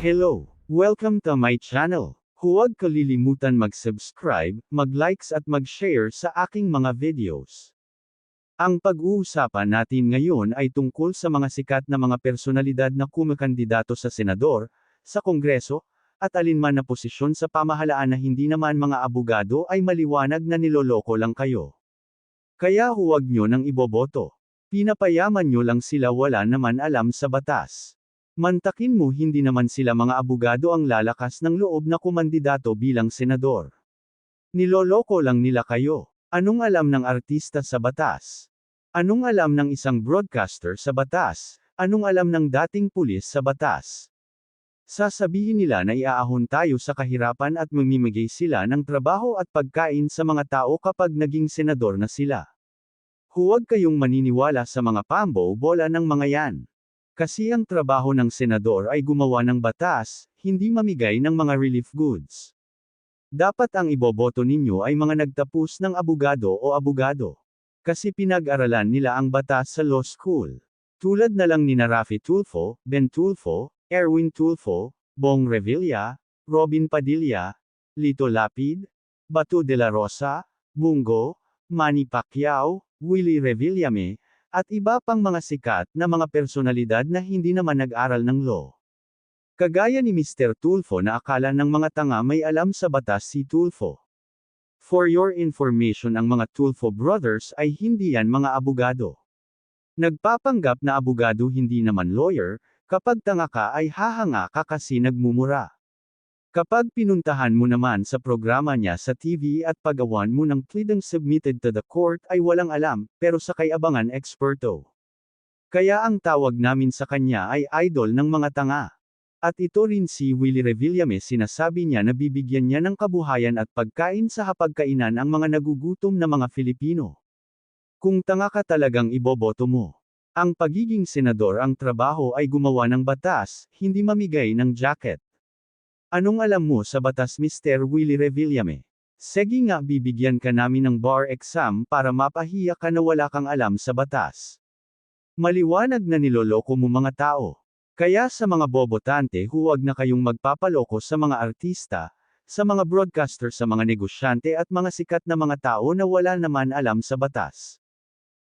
Hello! Welcome to my channel. Huwag kalilimutan mag-subscribe, mag-likes at mag-share sa aking mga videos. Ang pag-uusapan natin ngayon ay tungkol sa mga sikat na mga personalidad na kumakandidato sa senador, sa kongreso, at alinman na posisyon sa pamahalaan na hindi naman mga abogado ay maliwanag na niloloko lang kayo. Kaya huwag nyo nang iboboto. Pinapayaman nyo lang sila wala naman alam sa batas. Mantakin mo hindi naman sila mga abogado ang lalakas ng loob na kumandidato bilang senador. Niloloko lang nila kayo. Anong alam ng artista sa batas? Anong alam ng isang broadcaster sa batas? Anong alam ng dating pulis sa batas? Sasabihin nila na iaahon tayo sa kahirapan at mamimigay sila ng trabaho at pagkain sa mga tao kapag naging senador na sila. Huwag kayong maniniwala sa mga pambo-bola ng mga yan. Kasi ang trabaho ng senador ay gumawa ng batas, hindi mamigay ng mga relief goods. Dapat ang iboboto ninyo ay mga nagtapos ng abogado o abogado. Kasi pinag-aralan nila ang batas sa law school. Tulad na lang ni Rafi Tulfo, Ben Tulfo, Erwin Tulfo, Bong Revilla, Robin Padilla, Lito Lapid, Bato de la Rosa, Bungo, Manny Pacquiao, Willie Revillame, at iba pang mga sikat na mga personalidad na hindi naman nag-aral ng law. Kagaya ni Mr. Tulfo na akala ng mga tanga may alam sa batas si Tulfo. For your information ang mga Tulfo brothers ay hindi yan mga abogado. Nagpapanggap na abogado hindi naman lawyer, kapag tanga ka ay hahanga ka kasi nagmumura. Kapag pinuntahan mo naman sa programa niya sa TV at pagawan mo ng pleading submitted to the court ay walang alam, pero sa kayabangan eksperto. Kaya ang tawag namin sa kanya ay idol ng mga tanga. At ito rin si Willie Revillame sinasabi niya na bibigyan niya ng kabuhayan at pagkain sa hapagkainan ang mga nagugutom na mga Filipino. Kung tanga ka talagang iboboto mo. Ang pagiging senador ang trabaho ay gumawa ng batas, hindi mamigay ng jacket. Anong alam mo sa batas Mr. Willie Revillame? Sige nga bibigyan ka namin ng bar exam para mapahiya ka na wala kang alam sa batas. Maliwanag na niloloko mo mga tao. Kaya sa mga bobotante huwag na kayong magpapaloko sa mga artista, sa mga broadcaster sa mga negosyante at mga sikat na mga tao na wala naman alam sa batas.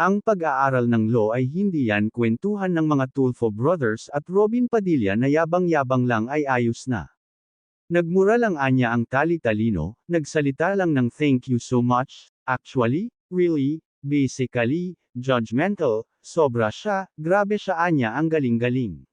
Ang pag-aaral ng law ay hindi yan kwentuhan ng mga Tulfo brothers at Robin Padilla na yabang-yabang lang ay ayos na. Nagmura lang anya ang tali-talino, nagsalita lang ng thank you so much, actually, really, basically, judgmental, sobra siya, grabe siya anya ang galing-galing.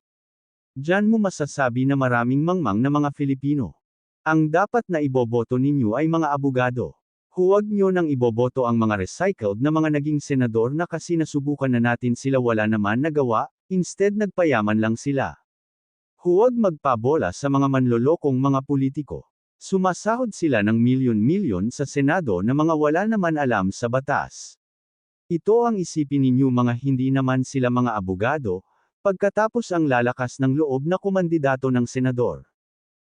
Diyan mo masasabi na maraming mangmang na mga Filipino. Ang dapat na iboboto ninyo ay mga abogado. Huwag nyo nang iboboto ang mga recycled na mga naging senador na kasi nasubukan na natin sila wala naman nagawa, instead nagpayaman lang sila. Huwag magpabola sa mga manlolokong mga politiko. Sumasahod sila ng milyon-milyon sa Senado na mga wala naman alam sa batas. Ito ang isipin ninyo mga hindi naman sila mga abogado, pagkatapos ang lalakas ng loob na kumandidato ng senador.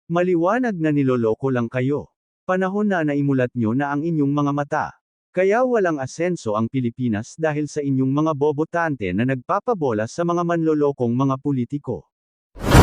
Maliwanag na niloloko lang kayo. Panahon na naimulat nyo na ang inyong mga mata. Kaya walang asenso ang Pilipinas dahil sa inyong mga bobotante na nagpapabola sa mga manlolokong mga politiko.